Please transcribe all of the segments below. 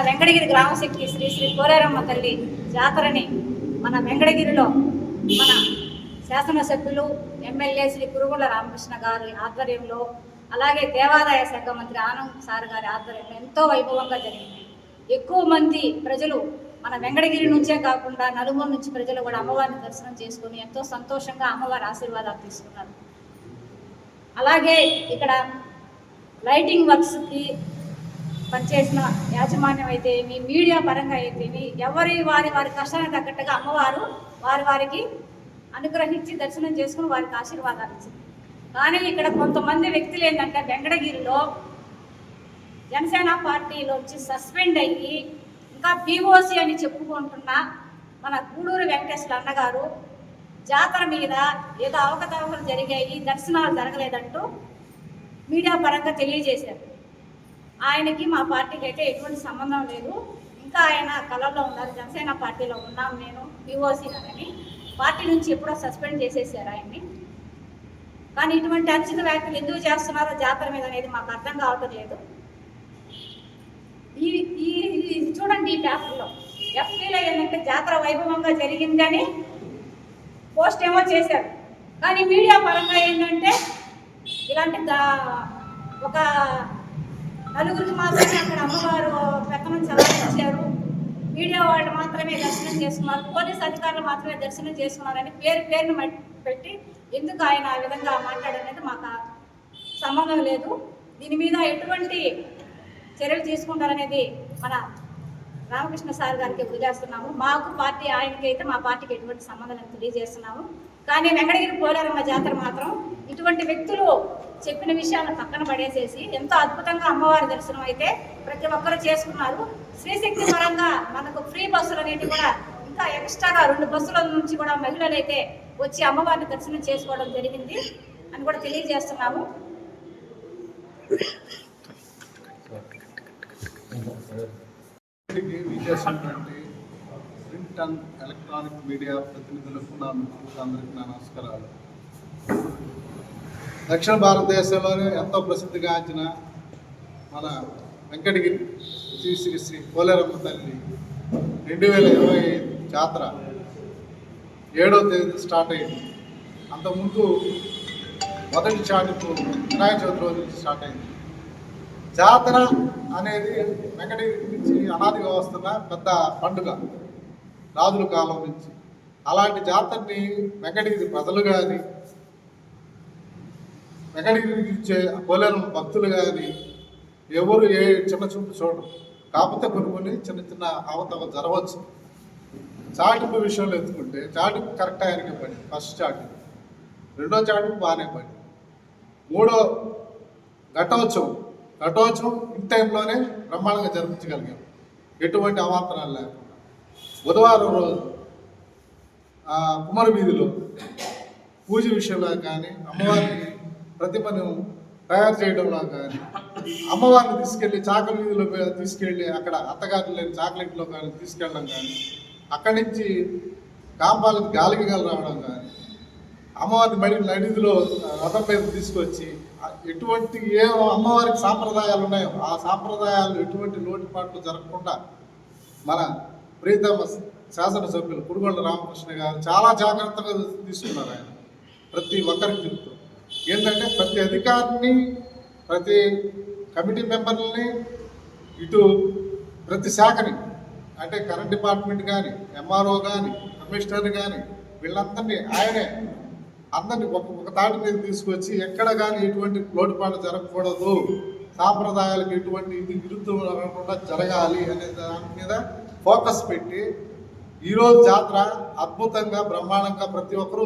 మన వెంకటగిరి గ్రామశక్తి శ్రీ శ్రీ కోరారమ్మ తల్లి జాతరని మన వెంకటగిరిలో మన శాసనసభ్యులు ఎమ్మెల్యే శ్రీ కురుగుల రామకృష్ణ గారి ఆధ్వర్యంలో అలాగే దేవాదాయ శాఖ మంత్రి ఆనంద్ సార్ గారి ఆధ్వర్యంలో ఎంతో వైభవంగా జరిగింది. ఎక్కువ మంది ప్రజలు మన వెంకటగిరి నుంచే కాకుండా నలుగురు నుంచి ప్రజలు కూడా అమ్మవారిని దర్శనం చేసుకుని ఎంతో సంతోషంగా అమ్మవారి ఆశీర్వాదాలు తీసుకున్నారు. అలాగే ఇక్కడ లైటింగ్ వర్క్స్కి పనిచేసిన యాజమాన్యం అయితే మీ మీడియా పరంగా అయితేమి ఎవరి వారి వారి కష్టానికి తగ్గట్టుగా అమ్మవారు వారి వారికి అనుగ్రహించి దర్శనం చేసుకుని వారికి ఆశీర్వాదాలు ఇచ్చింది. కానీ ఇక్కడ కొంతమంది వ్యక్తులు ఏంటంటే వెంకటగిరిలో జనసేన పార్టీలో వచ్చి సస్పెండ్ అయ్యి ఇంకా పీఓసి అని చెప్పుకుంటున్న మన గూడూరు వెంకటేశ్వర అన్నగారు జాతర మీద ఏదో అవకతవకలు జరిగాయి దర్శనాలు జరగలేదంటూ మీడియా పరంగా తెలియజేశారు. ఆయనకి మా పార్టీకి అయితే ఎటువంటి సంబంధం లేదు. ఇంకా ఆయన కలర్లో ఉన్నారు. జనసేన పార్టీలో ఉన్నాం నేను పిఓసీనని పార్టీ నుంచి ఎప్పుడో సస్పెండ్ చేసేసారు ఆయన్ని. కానీ ఇటువంటి అనుచిత వ్యాఖ్యలు ఎందుకు చేస్తున్నారో జాతర మీద అనేది మాకు అర్థం కావటం లేదు. ఈ ఈ ఇది చూడండి ఈ పేపర్లో. ఎఫ్పీలో ఏంటంటే జాతర వైభవంగా జరిగిందని పోస్ట్ ఏమో చేశారు. కానీ మీడియా పరంగా ఏంటంటే ఇలాంటి దా- నలుగురికి మాత్రమే అక్కడ అమ్మవారు పెత్తనం చలాయించారు మీడియా వాళ్ళు మాత్రమే దర్శనం చేసుకున్నారు. పోలీస్ అధికారులు మాత్రమే దర్శనం చేసుకున్నారని పేరు పేరును పెట్టి ఎందుకు ఆయన ఆ విధంగా మాట్లాడనేది మాకు సంబంధం లేదు. దీని మీద ఎటువంటి చర్యలు తీసుకుంటారనేది మన రామకృష్ణ సార్ గారికి వదిలేస్తున్నాము మాకు పార్టీ ఆయనకి అయితే మా పార్టీకి ఎటువంటి సంబంధం తెలియజేస్తున్నాము. కానీ వెంకటగిరి పోలేరమ్మ జాతర మాత్రం ఇటువంటి వ్యక్తులు చెప్పిన విషయాలను పక్కన పడేసేసి ఎంతో అద్భుతంగా అమ్మవారి దర్శనం అయితే ప్రతి ఒక్కరు చేసుకున్నారు. శ్రీశక్తి పరంగా మనకు ఫ్రీ బస్సులు అనేవి కూడా ఇంకా ఎక్స్ట్రాగా రెండు బస్సుల నుంచి కూడా మహిళలు అయితే వచ్చి అమ్మవారిని దర్శనం చేసుకోవడం జరిగింది అని కూడా తెలియజేస్తున్నాము. ప్రింట్ అండ్ ఎలక్ట్రానిక్ మీడియా ప్రతినిధులకు నా మిత్రులకు అందరికీ నా నమస్కారాలు. దక్షిణ భారతదేశంలోనే ఎంతో ప్రసిద్ధిగాంచిన మన వెంకటగిరి శ్రీ శ్రీ శ్రీ పోలేరమ్మ తల్లి రెండు వేల ఇరవై జాతర ఏడో తేదీ స్టార్ట్ అయింది. అంతకుముందు మొదటి చాటుకు వినాయక చవితి రోజు నుంచి స్టార్ట్ అయింది. జాతర అనేది వెంకటగిరి నుంచి అనాదిగా వస్తున్న పెద్ద పండుగ రాజుల కాలం నుంచి. అలాంటి జాతరని వెంకటగిరి ప్రజలు కానీ వెంకటగిరి ఇచ్చే పోలేరు భక్తులు కానీ ఎవరు ఏ చిన్న చూపు చూడరు. కాకపోతే కొన్ని కొన్ని చిన్న చిన్న అవతవ జరగవచ్చు. చాటింపు విషయంలో ఎత్తుకుంటే చాటింపు కరెక్ట్ ఆయనకి పని ఫస్ట్ చాటింపు. రెండో చాటింపు బాగానే పని మూడో ఘటోత్సవం. ఘటోత్సవం ఇన్ టైంలోనే బ్రహ్మాండంగా జరిపించగలిగాం. ఎటువంటి అవాంతరాలు లేకుండా. బుధవారం రోజు ఆ, కుమార వీధిలో పూజ విషయంలో కానీ అమ్మవారికి ప్రతిమను తయారు చేయడంలో కానీ అమ్మవారిని తీసుకెళ్ళి చాకల వీధిలో తీసుకెళ్ళి అక్కడ అత్తగారు లేని చాక్లెట్లో కానీ తీసుకెళ్ళడం కానీ అక్కడి నుంచి కాంపాలకు గాలికి గాలి రావడం కానీ అమ్మవారిని మడి నడిదిలో రథం మీద తీసుకొచ్చి ఎటువంటి ఏ అమ్మవారికి సాంప్రదాయాలు ఉన్నాయో ఆ సాంప్రదాయాలు ఎటువంటి లోటుపాట్లు జరగకుండా మన ప్రీతమ శాసనసభ్యులు కురుగొండ రామకృష్ణ గారు చాలా జాగ్రత్తగా తీసుకున్నారు ఆయన. ప్రతి ఒక్కరికి చెప్తూ ఏంటంటే ప్రతి అధికారిని ప్రతి కమిటీ మెంబర్లని ఇటు ప్రతి శాఖని అంటే కరెంట్ డిపార్ట్మెంట్ కానీ ఎంఆర్ఓ కానీ కమిషనర్ కానీ వీళ్ళందరినీ ఆయనే అందరినీ ఒక ఒక తాటి మీద తీసుకొచ్చి ఎక్కడ కానీ ఎటువంటి లోటుపాటు జరగకూడదు. సాంప్రదాయాలకు ఎటువంటి ఇది విరుద్ధం జరగాలి అనే దాని మీద ఫోకస్ పెట్టి ఈరోజు జాతర అద్భుతంగా బ్రహ్మాండంగా ప్రతి ఒక్కరూ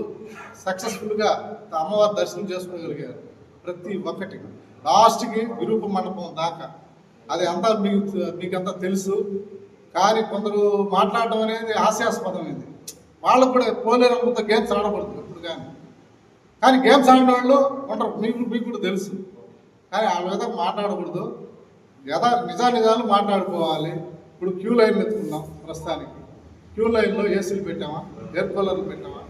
సక్సెస్ఫుల్గా అమ్మవారి దర్శనం చేసుకోగలిగారు. ప్రతి ఒక్కటి. లాస్ట్కి విరూప మండపం దాకా. అది అంతా మీకు మీకంతా తెలుసు. కానీ కొందరు మాట్లాడడం అనేది హాస్యాస్పదం ఇది. వాళ్ళకు కూడా పోలేరంతో గేమ్స్ ఆడకూడదు ఇప్పుడు కానీ. కానీ గేమ్స్ ఆడిన వాళ్ళు ఉండరు. మీకు మీకు కూడా తెలుసు. కానీ ఆ విధంగా మాట్లాడకూడదు. యథా నిజా నిజాలు మాట్లాడుకోవాలి. ఇప్పుడు క్యూ లైన్ ఎత్తుకున్నాం ప్రస్తుతానికి. క్యూ లైన్లో ఏసీలు పెట్టామా? ఎయిర్ కూలర్లు పెట్టామా?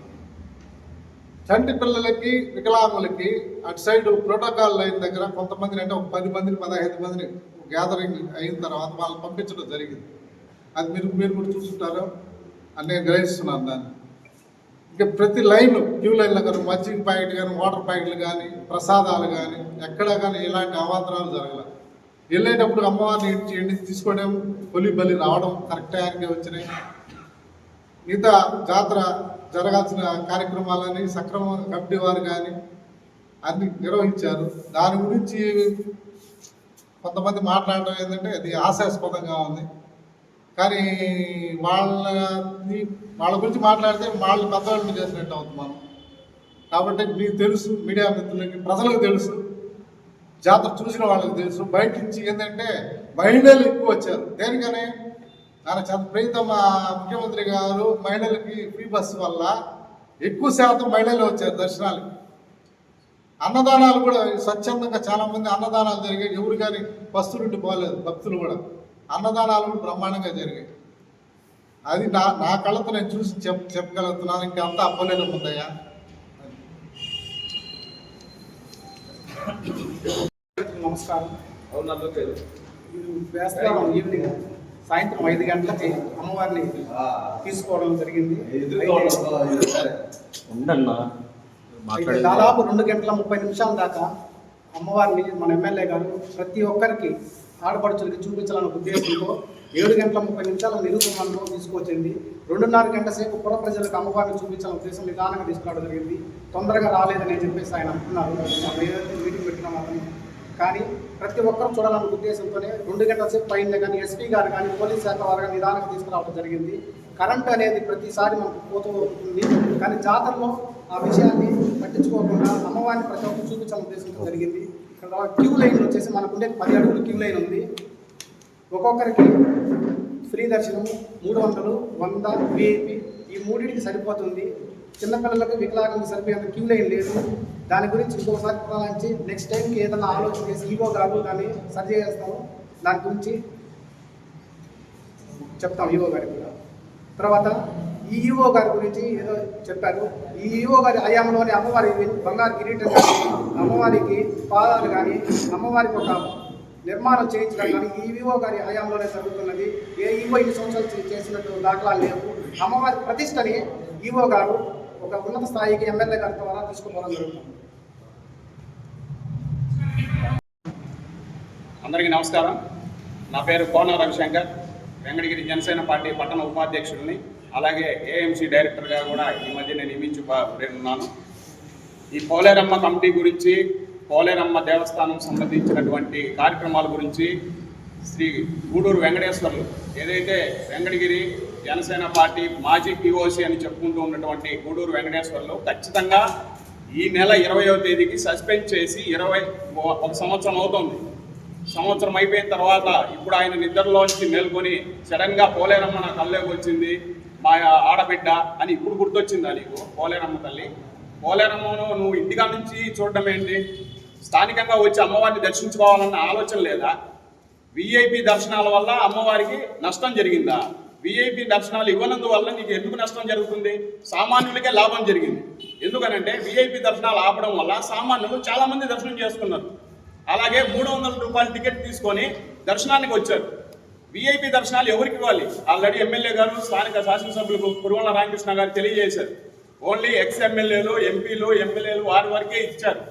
చంటి పిల్లలకి వికలాంగులకి అటు సైడ్ ప్రోటోకాల్ లైన్ దగ్గర కొంతమందిని అంటే ఒక పది మందిని పదహైదు మందిని గ్యాదరింగ్ అయిన తర్వాత వాళ్ళని పంపించడం జరిగింది. అది మీరు మీరు కూడా చూస్తుంటారు అని నేను గ్రహిస్తున్నాను దాన్ని. ఇంకా ప్రతి లైన్ క్యూ లైన్లో కానీ మజ్జిగ ప్యాకెట్ కానీ వాటర్ ప్యాకెట్లు కానీ ప్రసాదాలు కానీ ఎక్కడ కానీ ఇలాంటి అవాంతరాలు జరగలేదు వెళ్ళేటప్పుడు అమ్మవారిని ఇంటి ఇంటికి తీసుకోవడం కొలి బలి రావడం కరెక్ట్ టైంకి వచ్చినాయి. మిగతా జాతర జరగాల్సిన కార్యక్రమాలని సక్రమ కమిటీ వారు కానీ అన్ని నిర్వహించారు. దాని గురించి కొంతమంది మాట్లాడడం ఏంటంటే అది ఆశాస్పదంగా ఉంది. కానీ వాళ్ళని వాళ్ళ గురించి మాట్లాడితే వాళ్ళు పెద్దవాళ్ళు చేసినట్టు అవుతుంది మనం. కాబట్టి మీకు తెలుసు మీడియా మిత్రులకి ప్రజలకు తెలుసు జాతర చూసిన వాళ్ళకి తెలుసు. బయట నుంచి ఏంటంటే మహిళలు ఎక్కువ వచ్చారు. దేనికని? ఆయన చంద్ర ప్రీతమ ముఖ్యమంత్రి గారు మహిళలకి ఫ్రీ బస్సు వల్ల ఎక్కువ శాతం మహిళలు వచ్చారు దర్శనాలకి. అన్నదానాలు కూడా స్వచ్ఛందంగా చాలా మంది అన్నదానాలు జరిగాయి. ఎవరు కానీ పస్తులుండి పోలేదు భక్తులు కూడా. అన్నదానాలు కూడా బ్రహ్మాండంగా జరిగాయి. అది నా నా కళ్ళతో నేను చూసి చెప్ చెప్పగలుగుతున్నాను. ఇంకా అంతా అవ్వలేదు ముందయ్యా నమస్కారం ఈవినింగ్. సాయంత్రం ఐదు గంటలకి అమ్మవారిని తీసుకోవడం జరిగింది. దాదాపు రెండు గంటల ముప్పై నిమిషాల దాకా అమ్మవారిని మన ఎమ్మెల్యే గారు ప్రతి ఒక్కరికి ఆడపడుచులకి చూపించాలన్న ఉద్దేశంతో ఏడు గంటల ముప్పై నిమిషాల నిరూపణలో తీసుకొచ్చింది రెండున్నర గంట సేపు పుర ప్రజలకు అమ్మవారిని చూపించాలన్న ఉద్దేశం నిదానంగా తీసుకురావడం జరిగింది. తొందరగా రాలేదని చెప్పేసి ఆయన అంటున్నారు. ఏదైతే మీటింగ్ పెట్టినాం కానీ ప్రతి ఒక్కరు చూడాలన్న ఉద్దేశంతోనే రెండు గంటల సేపు పైన కానీ ఎస్పీ గారు కానీ పోలీస్ శాఖ వారు కానీ నిదానంగా తీసుకురావడం జరిగింది. కరెంట్ అనేది ప్రతిసారి మనకు పోతూ ఉంటుంది. కానీ జాతరలో ఆ విషయాన్ని పట్టించుకోకుండా అమ్మవారిని ప్రతి ఒక్కరు చూపించాలని ఉద్దేశంతో జరిగింది. ఇక్కడ క్యూ లైన్ వచ్చేసి మనకు ఉండే పది అడుగులు క్యూ లైన్ ఉంది. ఒక్కొక్కరికి ఫ్రీ దర్శనం మూడు వందలు వంద విఐపి ఈ మూడింటికి సరిపోతుంది. చిన్నపిల్లలకు వికలాంగులకు సరిపోయేంత క్యూ లైన్ లేదు దాని గురించి ఇంకోసారి ప్రలాంచి నెక్స్ట్ టైంకి ఏదైనా ఆలోచన చేసి ఈగో గారు దాన్ని సరి చేస్తాము. దాని గురించి చెప్తాం ఈవో గారి కూడా. తర్వాత ఈఈఓ గారి గురించి ఏదో చెప్పారు. ఈ గారి హయాంలోని అమ్మవారి బంగారు కిరీటం కానీ అమ్మవారికి పాదాలు కానీ అమ్మవారికి ఒక నిర్మాణం చేయించడం కానీ ఈ గారి హయాంలోనే జరుగుతున్నది. ఏ ఈవో ఇన్ని సంవత్సరాలు చేసినట్టు దాఖలాలు లేవు. అమ్మవారి ప్రతిష్టని ఈవో గారు ఒక ఉన్నత స్థాయికి ఎమ్మెల్యే గారి ద్వారా తీసుకుపోవడం జరుగుతుంది. అందరికీ నమస్కారం. నా పేరు కోన రవిశంకర్. వెంకటగిరి జనసేన పార్టీ పట్టణ ఉపాధ్యక్షుడిని. అలాగే ఏఎంసీ డైరెక్టర్గా కూడా ఈ మధ్య నేను నియమించి ఉన్నాను. ఈ పోలేరమ్మ కమిటీ గురించి పోలేరమ్మ దేవస్థానం సంబంధించినటువంటి కార్యక్రమాల గురించి శ్రీ గూడూరు వెంకటేశ్వర్లు ఏదైతే వెంకటగిరి జనసేన పార్టీ మాజీ పిఓసి అని చెప్పుకుంటూ ఉన్నటువంటి గూడూరు వెంకటేశ్వర్లు ఖచ్చితంగా ఈ నెల ఇరవయో తేదీకి సస్పెండ్ చేసి ఇరవై ఒక సంవత్సరం అవుతుంది. సంవత్సరం అయిపోయిన తర్వాత ఇప్పుడు ఆయన నిద్రలోంచి మేల్కొని సడన్గా పోలేరమ్మ నా కళ్ళలోకి వచ్చింది మా ఆడబిడ్డ అని ఇప్పుడు గుర్తొచ్చిందా నీకు? పోలేరమ్మ తల్లి. పోలేరమ్మను నువ్వు ఇంటికా నుంచి చూడడం ఏంటి? స్థానికంగా వచ్చి అమ్మవారిని దర్శించుకోవాలన్న ఆలోచన లేదా? విఐపి దర్శనాల వల్ల అమ్మవారికి నష్టం జరిగిందా? విఐపి దర్శనాలు ఇవ్వనందువల్ల నీకు ఎందుకు నష్టం జరుగుతుంది? సామాన్యులకే లాభం జరిగింది. ఎందుకనంటే విఐపి దర్శనాలు ఆపడం వల్ల సామాన్యులు చాలామంది దర్శనం చేసుకున్నారు. అలాగే మూడు వందల రూపాయల టికెట్ తీసుకొని దర్శనానికి వచ్చారు. విఐపి దర్శనాలు ఎవరికి ఇవ్వాలి? ఆల్రెడీ ఎమ్మెల్యే గారు స్థానిక శాసనసభ్యులకు కురువల రామకృష్ణ గారు తెలియజేశారు. ఓన్లీ ఎక్స్ ఎమ్మెల్యేలు ఎంపీలు ఎమ్మెల్యేలు వారి వరకే ఇచ్చారు.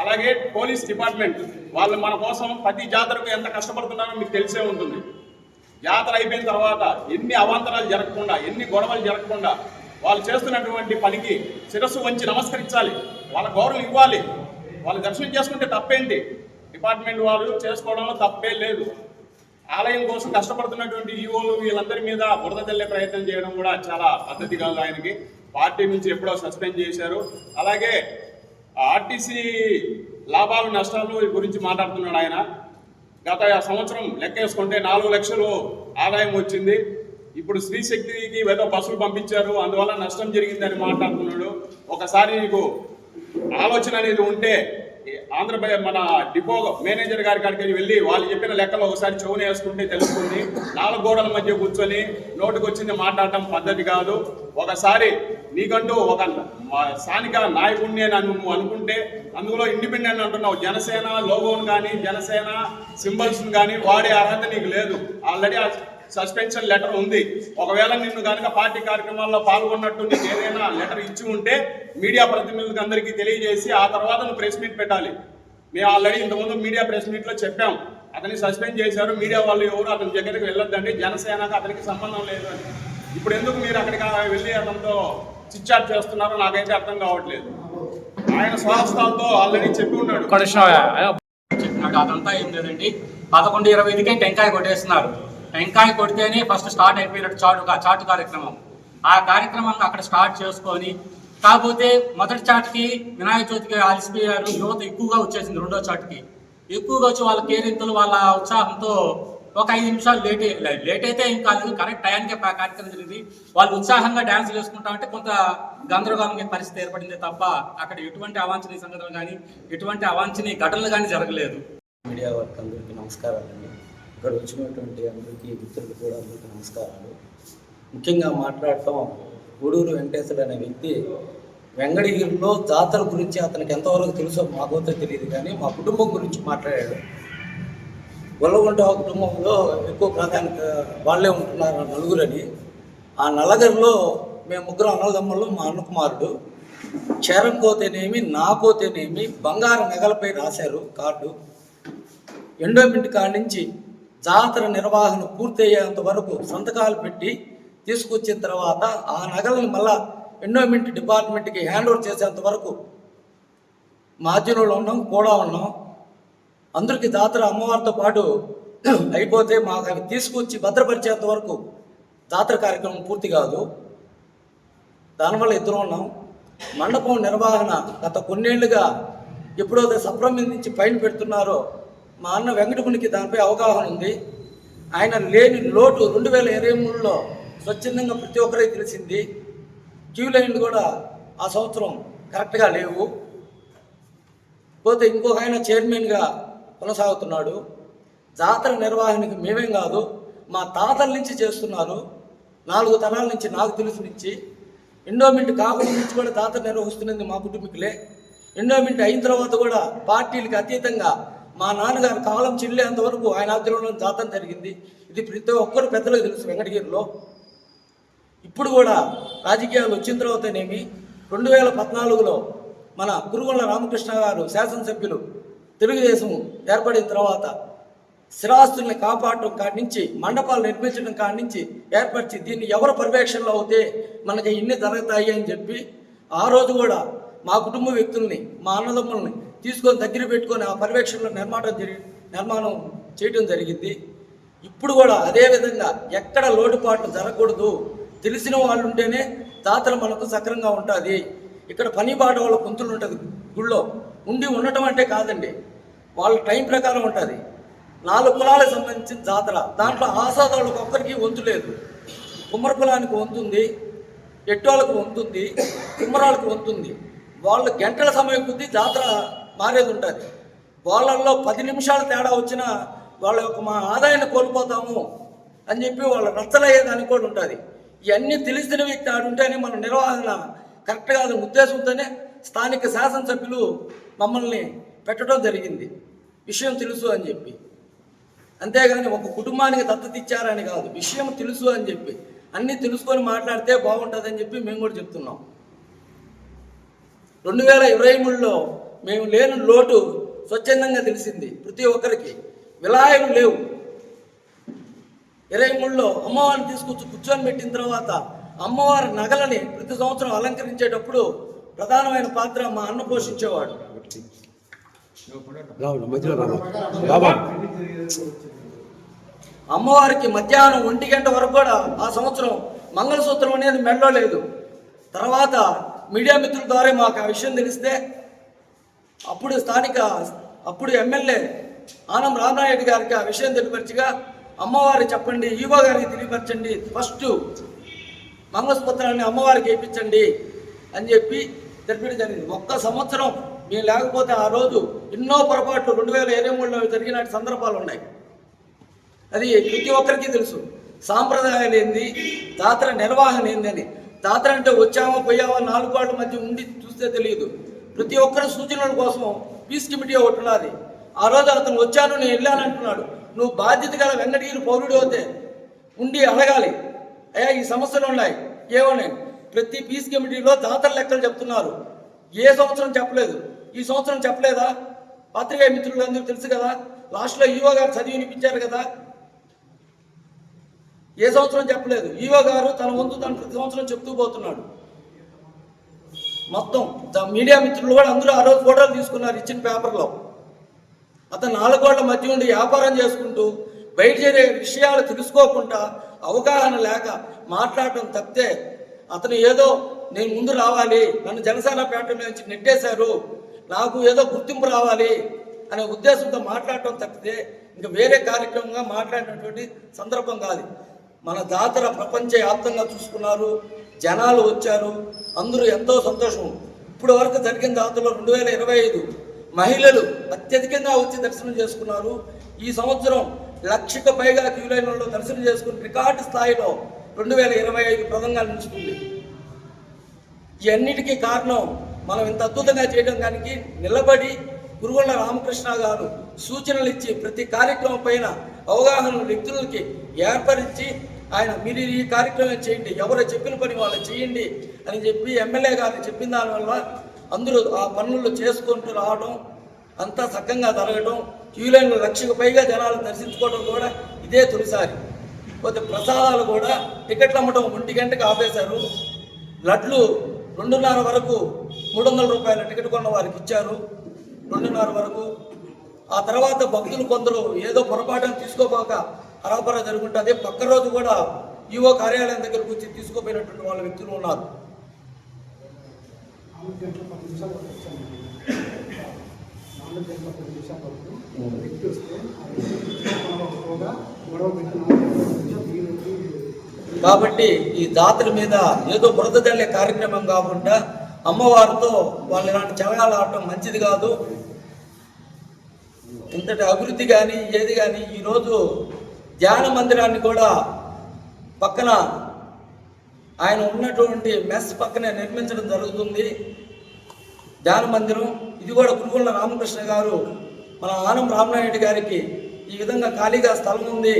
అలాగే పోలీస్ డిపార్ట్మెంట్ వాళ్ళు మన కోసం ప్రతి జాతరకు ఎంత కష్టపడుతున్నారో మీకు తెలిసే ఉంటుంది. జాతర అయిపోయిన తర్వాత ఎన్ని అవాంతరాలు జరగకుండా ఎన్ని గొడవలు జరగకుండా వాళ్ళు చేస్తున్నటువంటి పనికి శిరస్సు వంచి నమస్కరించాలి. వాళ్ళ గౌరవం ఇవ్వాలి. వాళ్ళు దర్శనం చేసుకుంటే తప్పేంటి? డిపార్ట్మెంట్ వాళ్ళు చేసుకోవడంలో తప్పే లేదు. ఆలయం కోసం కష్టపడుతున్నటువంటి ఈవోలు వీళ్ళందరి మీద బురద తెల్లే ప్రయత్నం చేయడం కూడా చాలా పద్ధతి కాదు ఆయనకి. పార్టీ నుంచి ఎప్పుడో సస్పెండ్ చేశారు. అలాగే ఆర్టీసీ లాభాలు నష్టాలు గురించి మాట్లాడుతున్నాడు ఆయన. గత సంవత్సరం లెక్క వేసుకుంటే నాలుగు లక్షలు ఆదాయం వచ్చింది. ఇప్పుడు స్త్రీ శక్తికి ఏదో బస్సులు పంపించారు అందువల్ల నష్టం జరిగిందని మాట్లాడుతున్నాడు ఒకసారి నీకు ఆలోచన అనేది ఉంటే ఆంధ్రప్రదేశ్ మన డిపో మేనేజర్ గారి కాడికి వెళ్ళి వాళ్ళు చెప్పిన లెక్కలు ఒకసారి చెవుని వేసుకుంటే తెలుస్తుంది. నాలుగు గోడల మధ్య కూర్చొని నోటుకొచ్చింది మాట్లాడటం పద్ధతి కాదు. ఒకసారి నీకంటూ ఒక స్థానిక నాయకుడిని అని నువ్వు అనుకుంటే అందులో ఇండిపెండెంట్ అంటున్నావు. జనసేన లోగోను కానీ జనసేన సింబల్స్ కానీ వాడే అర్హత నీకు లేదు. ఆల్రెడీ సస్పెన్షన్ లెటర్ ఉంది. ఒకవేళ నిన్ను కనుక పార్టీ కార్యక్రమాల్లో పాల్గొన్నట్టు నీకు ఏదైనా లెటర్ ఇచ్చి ఉంటే మీడియా ప్రతినిధులకు అందరికీ తెలియజేసి ఆ తర్వాత నువ్వు ప్రెస్ మీట్ పెట్టాలి. మేము ఆల్రెడీ ఇంతకుముందు మీడియా ప్రెస్ మీట్లో చెప్పాం. అతన్ని సస్పెండ్ చేశారు. మీడియా వాళ్ళు ఎవరు? అతని దగ్గరికి వెళ్ళొద్దండి. జనసేనకు అతనికి సంబంధం లేదు అని. ఇప్పుడు ఎందుకు మీరు అక్కడికి వెళ్ళి అతనితో చిట్చాట్ చేస్తున్నారో నాకైతే అర్థం కావట్లేదు. ఆయన స్వహస్తాలతో ఆల్రెడీ చెప్పి ఉన్నాడు. అదంతా ఏం లేదండి. పదకొండు ఇరవై ఐదుకే టెంకాయ కొట్టేస్తున్నారు. టెంకాయ కొడితేనే ఫస్ట్ స్టార్ట్ అయిపోయినట్టు చాటు చాటు కార్యక్రమం. ఆ కార్యక్రమం అక్కడ స్టార్ట్ చేసుకొని కాకపోతే మొదటి చాటుకి వినాయక చవితికి అలసిపోయారు యువత ఎక్కువగా వచ్చేసింది రెండో చాటుకి. ఎక్కువగా వచ్చి వాళ్ళ కేరింతలు వాళ్ళ ఉత్సాహంతో ఒక ఐదు నిమిషాలు లేట్ లేట్ అయితే ఏం కాలేదు కరెక్ట్ టైంకే కార్యక్రమం జరిగింది. వాళ్ళు ఉత్సాహంగా డ్యాన్స్ చేసుకుంటా అంటే కొంత గందరగోళం పరిస్థితి ఏర్పడింది తప్ప అక్కడ ఎటువంటి అవాంఛనీయ సంఘటనలు కానీ ఎటువంటి అవాంఛనీయ ఘటనలు కానీ జరగలేదు. మీడియా వర్క్ అందరికీ నమస్కారాలండి. ఇక్కడ వచ్చినటువంటి అందరికీ మిత్రులు కూడా అందరికీ నమస్కారాలు. ముఖ్యంగా మాట్లాడటం గూడూరు వెంకటేశ్వర అనే వ్యక్తి వెంగడగిరిలో జాతర గురించి అతనికి ఎంతవరకు తెలుసో మాకైతే తెలియదు కానీ మా కుటుంబం గురించి మాట్లాడాడు. గొల్లగుంట కుటుంబంలో ఎక్కువ ప్రాధాన్యత వాళ్ళే ఉంటున్నారు నలుగురని. ఆ నలగరిలో మేము ముగ్గురు అన్నదమ్ములు మా అన్న కుమారుడు చేరంకోతేనేమి నాకోతేనేమి బంగారం నగలపై రాశారు కార్డు. ఎండోమెంట్ కాడి నుంచి జాతర నిర్వహణ పూర్తయ్యేంత వరకు సంతకాలు పెట్టి తీసుకొచ్చిన తర్వాత ఆ నగలను మళ్ళా ఎండోమెంట్ డిపార్ట్మెంట్కి హ్యాండ్ ఓవర్ చేసేంత వరకు మాధ్యమంలో ఉన్నాం కూడా ఉన్నాం. అందరికీ జాతర అమ్మవారితో పాటు అయిపోతే మాకు అవి తీసుకొచ్చి భద్రపరిచేంత వరకు జాతర కార్యక్రమం పూర్తి కాదు. దానివల్ల ఇద్దరు ఉన్నాం. మండపం నిర్వహణ గత కొన్నేళ్ళుగా ఎప్పుడైతే సప్రమి పైన పెడుతున్నారో మా అన్న వెంకటమునికి దానిపై అవగాహన ఉంది. ఆయన లేని లోటు రెండు వేల ఇరవై మూడులో స్వచ్ఛందంగా ప్రతి ఒక్కరికి తెలిసింది. క్యూ లైన్లు కూడా ఆ సంవత్సరం కరెక్ట్గా లేవు. పోతే ఇంకొక ఆయన చైర్మన్గా కొనసాగుతున్నాడు. జాతర నిర్వహణకి మేమేం కాదు మా తాతల నుంచి చేస్తున్నారు. నాలుగు తరాల నుంచి నాకు తెలిసి నుంచి. ఎండోమెంట్ కాకుండా నుంచి కూడా తాత నిర్వహిస్తున్నది మా కుటుంబీకులే. ఎండోమెంట్ అయిన తర్వాత కూడా పార్టీలకు అతీతంగా మా నాన్నగారు కాలం చెల్లేంత వరకు ఆయన ఆధ్వర్యంలో జాతం జరిగింది. ఇది ప్రతి ఒక్కరు పెద్దలకు తెలుసు వెంకటగిరిలో. ఇప్పుడు కూడా రాజకీయాలు వచ్చిన తర్వాతనేమి రెండు వేల పద్నాలుగులో మన గురుగొండ రామకృష్ణ గారు శాసనసభ్యులు తెలుగుదేశం ఏర్పడిన తర్వాత స్థిరాస్తుల్ని కాపాడటం కాడి నుంచి మండపాలు నిర్మించడం కాడి నుంచి ఏర్పరిచి దీన్ని ఎవరు పర్యవేక్షణలో అవుతే మనకి ఇన్ని జరుగుతాయి అని చెప్పి ఆ రోజు కూడా మా కుటుంబ వ్యక్తుల్ని మా అన్నదమ్ముల్ని తీసుకొని దగ్గర పెట్టుకొని ఆ పర్యవేక్షణలో నిర్మాణం జరిగి నిర్మాణం చేయడం జరిగింది. ఇప్పుడు కూడా అదే విధంగా ఎక్కడ లోటుపాట్లు జరగకూడదు. తెలిసిన వాళ్ళు ఉంటేనే తాతలు మనకు సక్రంగా ఉంటుంది. ఇక్కడ పని బాట వాళ్ళ పొంతులు ఉంటుంది గుళ్ళో. ఉండి ఉండటం అంటే కాదండి. వాళ్ళ టైం ప్రకారం ఉంటుంది. నాలుగు కులాలకు సంబంధించిన జాతర. దాంట్లో ఆసాదాళ్ళకి ఒక్కరికి వంతు లేదు. కుమ్మర కులానికి వంతుంది ఎట్టోళ్ళకు వంతుంది కుమ్మరాలకు వంతుంది. వాళ్ళు గంటల సమయం కొద్దీ జాతర మారేది ఉంటుంది. వాళ్ళల్లో పది నిమిషాల తేడా వచ్చినా వాళ్ళ యొక్క మా ఆదాయాన్ని కోల్పోతాము అని చెప్పి వాళ్ళు రచ్చలయ్యేదానికి కూడా ఉంటుంది. ఇవన్నీ తెలిసిన వ్యక్తి ఆడుంటేనే మన నిర్వహణ కరెక్ట్ కాదు ఉద్దేశంతోనే స్థానిక శాసనసభ్యులు మమ్మల్ని పెట్టడం జరిగింది. విషయం తెలుసు అని చెప్పి. అంతేగాని ఒక కుటుంబానికి దత్తత ఇచ్చారని కాదు. విషయం తెలుసు అని చెప్పి. అన్నీ తెలుసుకొని మాట్లాడితే బాగుంటుందని చెప్పి మేము కూడా చెప్తున్నాం. రెండు వేల ఇరవై మూడులో మేము లేని లోటు స్వచ్ఛందంగా తెలిసింది ప్రతి ఒక్కరికి. విలాయం లేవు. ఇరవై మూడులో అమ్మవారిని తీసుకొచ్చి కూర్చొని పెట్టిన తర్వాత అమ్మవారి నగలని ప్రతి సంవత్సరం అలంకరించేటప్పుడు ప్రధానమైన పాత్ర మా అన్న పోషించేవాడు. అమ్మవారికి మధ్యాహ్నం ఒంటి గంట వరకు కూడా ఆ సంవత్సరం మంగళసూత్రం అనేది మెడలో లేదు. తర్వాత మీడియా మిత్రుల ద్వారా మాకు ఆ విషయం తెలిస్తే అప్పుడు స్థానిక అప్పుడు ఎమ్మెల్యే ఆనం రామనాయుడు గారికి ఆ విషయం తెలియపరచగా అమ్మవారి చెప్పండి ఈవో గారికి తెలియపరచండి ఫస్ట్ మంగళసూత్రాన్ని అమ్మవారికి వేయించండి అని చెప్పి తెలిపడం జరిగింది. ఒక్క సంవత్సరం మేము లేకపోతే ఆ రోజు ఎన్నో పొరపాట్లు రెండు వేల ఇరవై మూడులో జరిగిన సందర్భాలు ఉన్నాయి. అది ప్రతి ఒక్కరికి తెలుసు. సాంప్రదాయాలు ఏంది జాతర నిర్వహణ ఏందని. దాతర అంటే వచ్చామో పోయామో నాలుగు వాటి మధ్య ఉండి చూస్తే తెలియదు. ప్రతి ఒక్కరి సూచనల కోసం పీస్ కమిటీ ఒకటి ఉన్నది. ఆ రోజు అతను వచ్చాను నేను వెళ్ళానంటున్నాడు నువ్వు బాధ్యత గల వెంకటగిరి పౌరుడు అవుతే ఉండి అడగాలి. అయ్యా ఈ సమస్యలు ఉన్నాయి. ఏమని ప్రతి పీస్ కమిటీలో జాతర లెక్కలు చెప్తున్నారు. ఏ సంవత్సరం చెప్పలేదు. ఈ సంవత్సరం చెప్పలేదా? పత్రికా మిత్రులందరూ తెలుసు కదా. లాస్ట్లో ఈవో గారు చదివి వినిపించారు కదా. ఏ సంవత్సరం చెప్పలేదు. ఈవో గారు తన వంతు తన ప్రతి సంవత్సరం చెప్తూ పోతున్నాడు. మొత్తం ద మీడియా మిత్రులు కూడా అందరూ ఆ రోజు ఫోటోలు తీసుకున్నారు ఇచ్చిన పేపర్లో. అతను నాలుగోళ్ళ మధ్య ఉండి వ్యాపారం చేసుకుంటూ బయట చేరే విషయాలు తెలుసుకోకుండా అవగాహన లేక మాట్లాడటం తప్పితే అతను ఏదో నేను ముందు రావాలి నన్ను జనసేన పేట నుంచి నెట్టేశారు నాకు ఏదో గుర్తింపు రావాలి అనే ఉద్దేశంతో మాట్లాడటం తప్పితే ఇంకా వేరే కార్యక్రమంగా మాట్లాడినటువంటి సందర్భం కాదు. మన జాతర ప్రపంచ వ్యాప్తంగా చూసుకున్నారు. జనాలు వచ్చారు. అందరూ ఎంతో సంతోషం. ఇప్పటి వరకు జరిగిన జాతరలో రెండు వేల ఇరవై ఐదు మహిళలు అత్యధికంగా వచ్చి దర్శనం చేసుకున్నారు. ఈ సంవత్సరం లక్షకు పైగా క్యూలైన్లలో దర్శనం చేసుకుని రికార్డు స్థాయిలో రెండు వేల ఇరవై ఐదు ప్రదంగా నిలుచుకుంది. ఇవన్నిటికీ కారణం మనం ఇంత అద్భుతంగా చేయడం దానికి నిలబడి గురుగొండ రామకృష్ణ గారు సూచనలు ఇచ్చి ప్రతి కార్యక్రమం పైన అవగాహన వ్యక్తులకి ఏర్పరిచి ఆయన మీరు ఈ కార్యక్రమం చేయండి ఎవరు చెప్పిన పని వాళ్ళు చేయండి అని చెప్పి ఎమ్మెల్యే గారు చెప్పిన దానివల్ల అందరూ ఆ పనులు చేసుకుంటూ రావడం అంతా సక్కంగా జరగడం క్యూలైన్లు లక్షకు పైగా జనాలు దర్శించుకోవడం కూడా ఇదే తొలిసారి. పోతే ప్రసాదాలు కూడా టికెట్లు అమ్మటం ఒంటి గంటకు ఆపేశారు. లడ్లు రెండున్నర వరకు మూడు వందల రూపాయల టికెట్ కొన్న వారికి ఇచ్చారు. రెండున్నర వరకు ఆ తర్వాత భక్తులు కొందరు ఏదో పొరపాటును తీసుకోపోక హరాపరా జరుగుంటుంది పక్క రోజు కూడా ఈవో కార్యాలయం దగ్గరకు వచ్చి తీసుకోపోయినటువంటి వాళ్ళ వ్యక్తులు ఉన్నారు. కాబట్టి ఈ జాతర మీద ఏదో బురద జల్లే కార్యక్రమం కాకుండా అమ్మవారితో వాళ్ళు ఇలాంటి చలగాలు ఆడటం మంచిది కాదు. ఇంతటి అభివృద్ధి కానీ ఏది కానీ ఈరోజు ధ్యాన మందిరాన్ని కూడా పక్కన ఆయన ఉన్నటువంటి మెస్ పక్కనే నిర్మించడం జరుగుతుంది. ధ్యాన మందిరం ఇది కూడా గురువుల రామకృష్ణ గారు మన ఆనం రామనాయుడు గారికి ఈ విధంగా ఖాళీగా స్థలం ఉంది.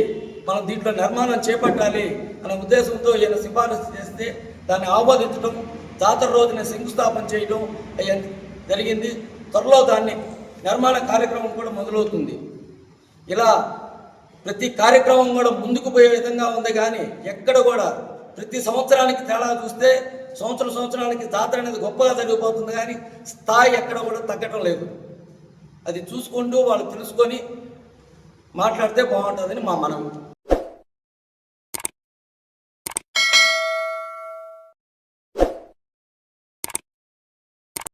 మనం దీంట్లో నిర్మాణం చేపట్టాలి అనే ఉద్దేశంతో ఈయన సిఫారసు చేస్తే దాన్ని ఆమోదించడం జాతర రోజున శంకుస్థాపన చేయడం అయ్యింది జరిగింది. త్వరలో దాన్ని నిర్మాణ కార్యక్రమం కూడా మొదలవుతుంది. ఇలా ప్రతి కార్యక్రమం కూడా ముందుకు పోయే విధంగా ఉంది కానీ ఎక్కడ కూడా ప్రతి సంవత్సరానికి తేడా చూస్తే సంవత్సరం సంవత్సరానికి జాతర అనేది గొప్పగా జరిగిపోతుంది కానీ స్థాయి ఎక్కడ కూడా తగ్గటం లేదు. అది చూసుకుంటూ వాళ్ళు తెలుసుకొని మాట్లాడితే బాగుంటుందని మా మనవి.